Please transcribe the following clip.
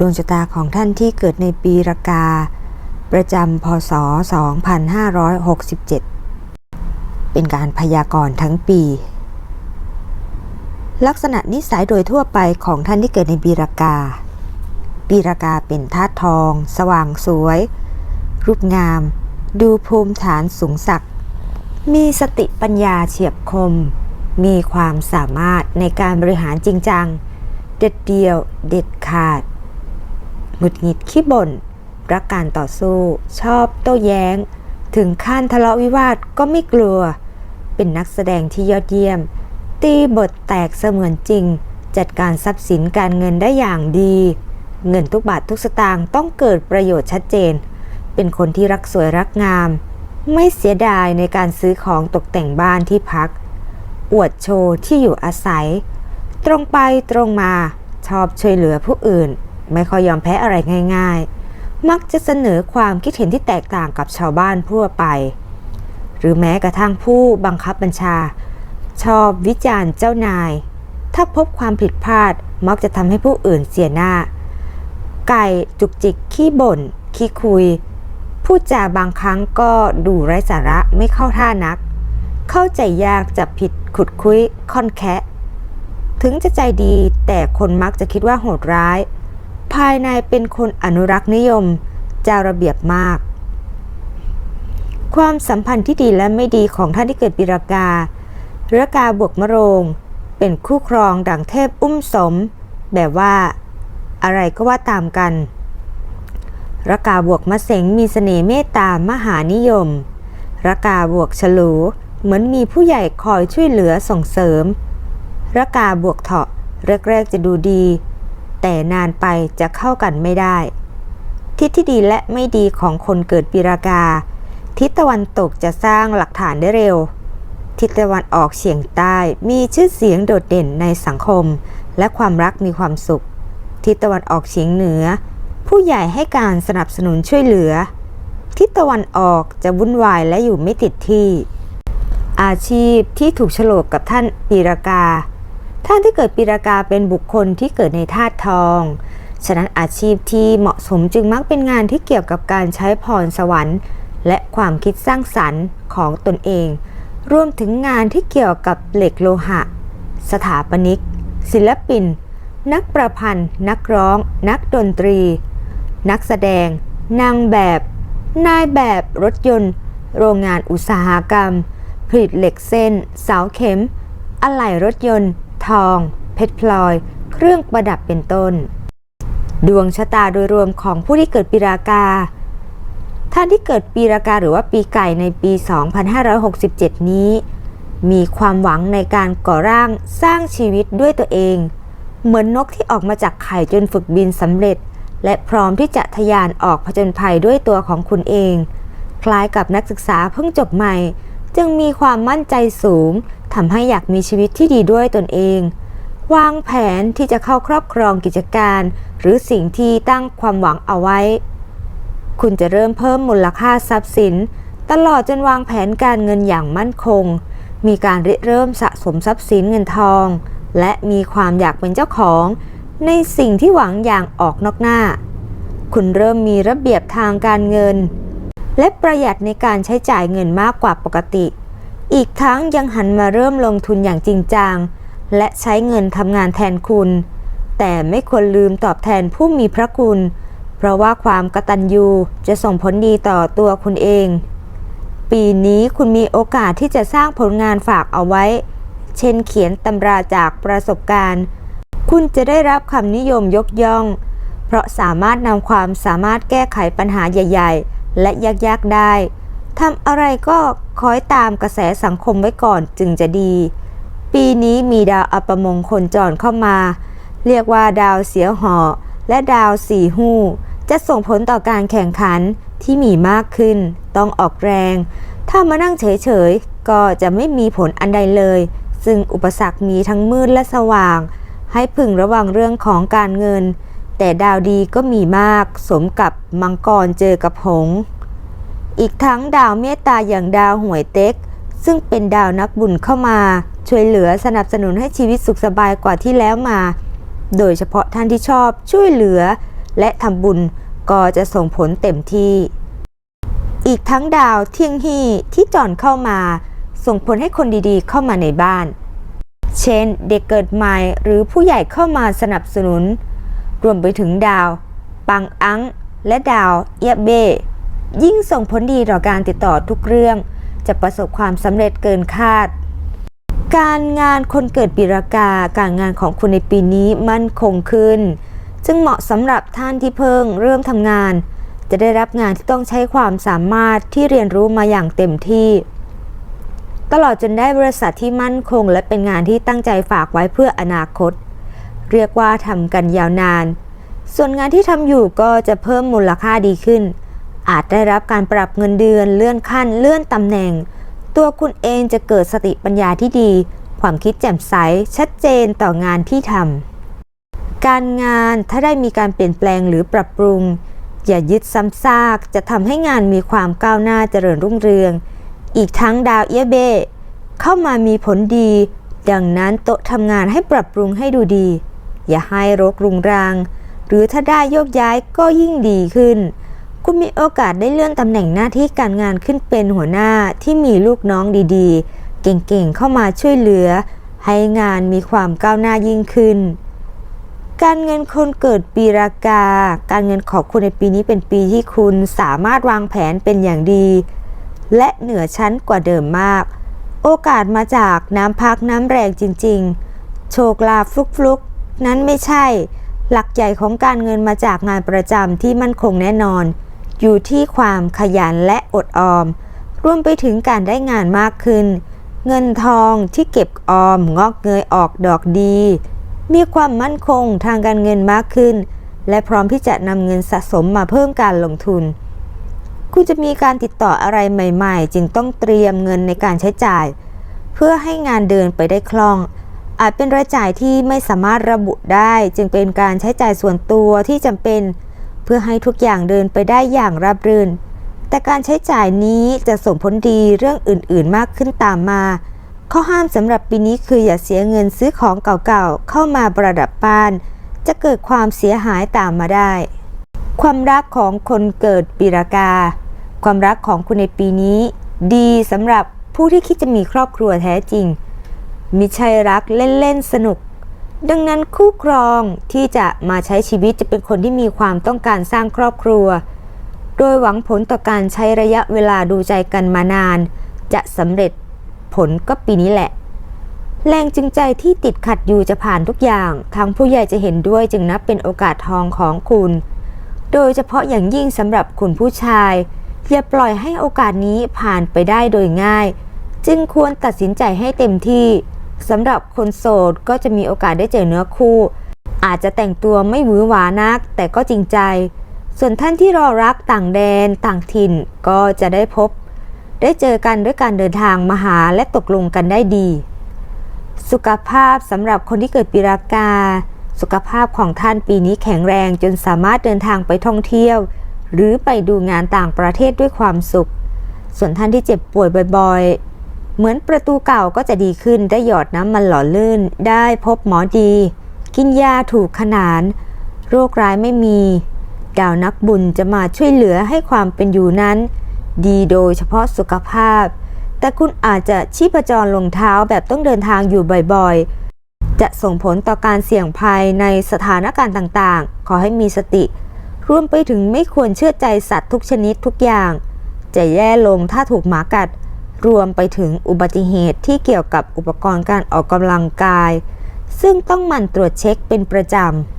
ดวงชะตาของท่านที่เกิดในปีรากา ประจำพศ 2567 เป็นการพยากรณ์ทั้งปี ลักษณะนิสัยโดยทั่วไปของท่านที่เกิดในปีรากา ปีรากาเป็นธาตุทอง สว่างสวย รูปงาม ดูภูมิฐานสูงสัก มีสติปัญญาเฉียบคม มีความสามารถในการบริหารจริงจัง เด็ดเดียว เด็ดขาด หงุดหงิดขี้บ่น รักการต่อสู้ ชอบโต้แย้ง ถึงขั้นทะเลาะวิวาทก็ไม่กลัว เป็นนักแสดงที่ยอดเยี่ยม ตีบทแตกเสมือนจริง จัดการทรัพย์สินการเงินได้อย่างดี เงินทุกบาททุกสตางค์ต้องเกิดประโยชน์ชัดเจน เป็นคนที่รักสวยรักงาม ไม่เสียดายในการซื้อของตกแต่งบ้านที่พัก อวดโชว์ที่อยู่อาศัย ตรงไปตรงมาชอบช่วยเหลือผู้อื่น ไม่ค่อยยอมแพ้อะไรง่าย ๆ มักจะเสนอความคิดเห็นที่แตกต่างกับชาวบ้านทั่วไป หรือแม้กระทั่งผู้บังคับบัญชา ชอบวิจารณ์เจ้านาย ถ้าพบความผิดพลาดมักจะทำให้ผู้อื่นเสียหน้า ไก่จุกจิกขี้บ่นขี้คุย พูดจาบางครั้งก็ดูไร้สาระไม่เข้าท่านัก เข้าใจยากจะผิดขุดคุยค่อนแคะถึงจะใจดีแต่คนมักจะคิดว่าโหดร้าย ภายในเป็นคนอนุรักษ์นิยมเจ้าระเบียบมาก ความสัมพันธ์ที่ดีและไม่ดีของท่านที่เกิดปีรากาเรือกาบวกมะโรง เป็นคู่ครองดังเทพอุ้มสม แบบว่า อะไรก็ว่าตามกันรกาบวกมะเสงมีเสน่ห์เมตตามหานิยมรกาบวกฉลู เหมือนมีผู้ใหญ่คอยช่วยเหลือส่งเสริมรกาบวกเถาะแรกๆจะดูดี แต่นานไปจะเข้ากันไม่ได้ ทิศที่ดีและไม่ดีของคนเกิดปีรากา ทิศตะวันตกจะสร้างหลักฐานได้เร็ว ทิศตะวันออกเฉียงใต้มีชื่อเสียงโดดเด่นในสังคม และความรักมีความสุข ทิศตะวันออกเฉียงเหนือ ผู้ใหญ่ให้การสนับสนุนช่วยเหลือ ทิศตะวันออกจะวุ่นวายและอยู่ไม่ติดที่ อาชีพที่ถูกโฉลกกับท่านปีรากา ท่านที่เกิดปีรากาเป็นบุคคลที่เกิดในธาตุทอง ฉะนั้นอาชีพที่เหมาะสมจึงมักเป็นงานที่เกี่ยวกับการใช้พรสวรรค์ และความคิดสร้างสรรค์ของตนเอง รวมถึงงานที่เกี่ยวกับเหล็กโลหะ สถาปนิก ศิลปิน นักประพันธ์ นักร้อง นักดนตรี นักแสดง นางแบบ นายแบบรถยนต์ โรงงานอุตสาหกรรม ผลิตเหล็กเส้น เสาเข็ม อะไหล่รถยนต์ ทอง เพชรพลอย เครื่องประดับเป็นต้น ดวงชะตาโดยรวมของผู้ที่เกิดปีรากา ท่านที่เกิดปีรากาหรือว่าปีไก่ในปี 2567 นี้ มีความหวังในการก่อร่างสร้างชีวิตด้วยตัวเอง เหมือนนกที่ออกมาจากไข่จนฝึกบินสำเร็จ และพร้อมที่จะทะยานออกผจญภัยด้วยตัวของคุณเอง คล้ายกับนักศึกษาเพิ่งจบใหม่ จึงมีความมั่นใจสูง ทำให้อยากมีชีวิตที่ดีด้วยตนเอง วางแผนที่จะเข้าครอบครองกิจการ หรือสิ่งที่ตั้งความหวังเอาไว้ คุณจะเริ่มเพิ่มมูลค่าทรัพย์สิน ตลอดจนวางแผนการเงินอย่างมั่นคง มีการริเริ่มสะสมทรัพย์สินเงินทอง และมีความอยากเป็นเจ้าของ ในสิ่งที่หวังอย่างออกนอกหน้า คุณเริ่มมีระเบียบทางการเงิน และประหยัดในการใช้จ่ายเงินมากกว่าปกติ อีกทั้งยังหันมาเริ่มลงทุนอย่างจริงจัง และใช้เงินทำงานแทนคุณ แต่ไม่ควรลืมตอบแทนผู้มีพระคุณ เพราะว่าความกตัญญูจะส่งผลดีต่อตัวคุณเอง ปีนี้คุณมีโอกาสที่จะสร้างผลงานฝากเอาไว้ เช่นเขียนตำราจากประสบการณ์ คุณจะได้รับคำนิยมยกย่อง เพราะสามารถนำความสามารถแก้ไขปัญหาใหญ่ ๆ และยากๆได้ ทำอะไรก็คอยตามกระแสสังคมไว้ก่อนจึงจะดี ปีนี้มีดาวอัปมงคลจรเข้ามา เรียกว่าดาวเสียหอและดาวสี่หูจะส่งผลต่อการแข่งขันที่มีมากขึ้น ต้องออกแรง ถ้ามานั่งเฉยๆ ก็จะไม่มีผลอันใดเลย ซึ่งอุปสรรคมีทั้งมืดและสว่าง ให้พึงระวังเรื่องของการเงิน แต่ดาวดีก็มีมาก สมกับมังกรเจอกับหง อีกทั้งดาวเมตตาอย่างดาวหวยเต็ก ซึ่งเป็นดาวนักบุญเข้ามา ช่วยเหลือสนับสนุนให้ชีวิตสุขสบายกว่าที่แล้วมา โดยเฉพาะท่านที่ชอบช่วยเหลือ และทำบุญก็จะส่งผลเต็มที่ อีกทั้งดาวเที่ยงฮี่ที่จอนเข้ามา ส่งผลให้คนดีๆเข้ามาในบ้าน เช่น เด็กเกิดใหม่หรือผู้ใหญ่เข้ามาสนับสนุน รวมไปถึงดาว ปังอัง และดาวเอียเบ ยิ่งส่งผลดีต่อการติดต่อทุกเรื่อง จะประสบความสำเร็จเกินคาด การงานคนเกิดปีรากา การงานของคุณในปีนี้มั่นคงขึ้น ซึ่งเหมาะสำหรับท่านที่เพิ่งเริ่มทำงาน จะได้รับงานที่ต้องใช้ความสามารถที่เรียนรู้มาอย่างเต็มที่ ตลอดจนได้บริษัทที่มั่นคง และเป็นงานที่ตั้งใจฝากไว้เพื่ออนาคต เรียกว่าทำกันยาวนาน ส่วนงานที่ทำอยู่ก็จะเพิ่มมูลค่าดีขึ้น อาจได้รับการปรับเงินเดือนเลื่อนขั้นเลื่อนตำแหน่ง ตัวคุณเองจะเกิดสติปัญญาที่ดี ความคิดแจ่มใส ชัดเจนต่องานที่ทำการงานถ้าได้มีการเปลี่ยนแปลงหรือปรับปรุง อย่ายึดซ้ำซาก จะทำให้งานมีความก้าวหน้าเจริญรุ่งเรือง อีกทั้งดาวเอียเบเข้ามามีผลดี ดังนั้นโต๊ะทำงานให้ปรับปรุงให้ดูดี อย่าให้รกรุงรัง หรือถ้าได้โยกย้ายก็ยิ่งดีขึ้น คุณมีโอกาสได้เลื่อนตำแหน่งหน้าที่การงานขึ้นเป็นหัวหน้าที่มีลูกน้องดีๆ เก่งๆ เข้ามาช่วยเหลือ ให้งานมีความก้าวหน้ายิ่งขึ้น การเงินคนเกิดปีรากา การเงินของคุณในปีนี้เป็นปีที่คุณสามารถวางแผนเป็นอย่างดี และเหนือชั้นกว่าเดิมมาก โอกาสมาจากน้ำพักน้ำแรงจริงๆ โชคลาภฟลุกๆ นั้นไม่ใช่หลักใหญ่ของการเงินมาจากงานประจำที่มั่นคงแน่นอน อยู่ที่ความขยันและอดออม รวมไปถึงการได้งานมากขึ้น เงินทองที่เก็บออมงอกเงยออกดอกดี มีความมั่นคงทางการเงินมากขึ้น และพร้อมที่จะนำเงินสะสมมาเพิ่มการลงทุน คุณจะมีการติดต่ออะไรใหม่ๆ จึงต้องเตรียมเงินในการใช้จ่าย เพื่อให้งานเดินไปได้คล่องอาจเป็นรายจ่ายที่ไม่สามารถระบุได้ จึงเป็นการใช้จ่ายส่วนตัวที่จำเป็น พื่อให้ทุกอย่างเดินไปได้อย่างราบรื่น แต่การใช้จ่ายนี้จะส่งผลดีเรื่องอื่นๆมากขึ้นตามมา ข้อห้ามสำหรับปีนี้คืออย่าเสียเงินซื้อของเก่าๆ เข้ามาประดับบ้าน จะเกิดความเสียหายตามมาได้ ความรักของคนเกิดปีรากา ความรักของคุณในปีนี้ ดีสำหรับผู้ที่คิดจะมีครอบครัวแท้จริงมิใช่รักเล่นๆสนุก ดังนั้นคู่ครองที่จะมาใช้ชีวิตจะเป็นคนที่มีความต้องการสร้างครอบครัว โดยหวังผลต่อการใช้ระยะเวลาดูใจกันมานาน จะสำเร็จผลก็ปีนี้แหละ แรงจูงใจที่ติดขัดอยู่จะผ่านทุกอย่าง ทางผู้ใหญ่จะเห็นด้วยจึงนับเป็นโอกาสทองของคุณ โดยเฉพาะอย่างยิ่งสำหรับคุณผู้ชาย อย่าปล่อยให้โอกาสนี้ผ่านไปได้โดยง่าย จึงควรตัดสินใจให้เต็มที่ สำหรับคนโสดก็จะมีโอกาสได้เจอเนื้อคู่ อาจจะแต่งตัวไม่หวือหวานัก แต่ก็จริงใจ ส่วนท่านที่รอรักต่างแดนต่างถิ่นก็จะได้พบ ได้เจอกันด้วยการเดินทางมาหาและตกลงกันได้ดี สุขภาพสำหรับคนที่เกิดปีรากา สุขภาพของท่านปีนี้แข็งแรงจนสามารถเดินทางไปท่องเที่ยว หรือไปดูงานต่างประเทศด้วยความสุข ส่วนท่านที่เจ็บป่วยบ่อย เหมือนประตูเก่าก็จะดีขึ้นได้หยอดน้ำมันหล่อลื่น ได้พบหมอดี กินยาถูกขนาน โรคร้ายไม่มี ดาวนักบุญจะมาช่วยเหลือให้ความเป็นอยู่นั้น ดีโดยเฉพาะสุขภาพ แต่คุณอาจจะชีพจรลงเท้าแบบต้องเดินทางอยู่บ่อยๆ จะส่งผลต่อการเสี่ยงภัยในสถานการณ์ต่างๆ ขอให้มีสติรวมไปถึงไม่ควรเชื่อใจสัตว์ทุกชนิดทุกอย่าง จะแย่ลงถ้าถูกหมากัด รวมไปถึงอุบัติเหตุที่เกี่ยวกับอุปกรณ์การออกกำลังกาย ซึ่งต้องหมั่นตรวจเช็คเป็นประจำ